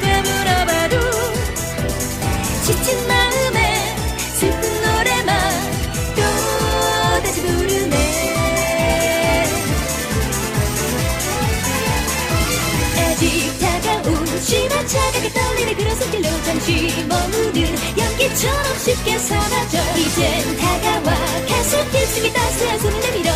가 물어봐도 지친 마음에 슬픈 노래만 또다시 부르네. 아직 다가온 심한 차갑게 떨리는 그런 손길로 잠시 머무는 연기처럼 쉽게 사라져. 이젠 다가와 가슴 깊숙이 따스한 손을 내밀어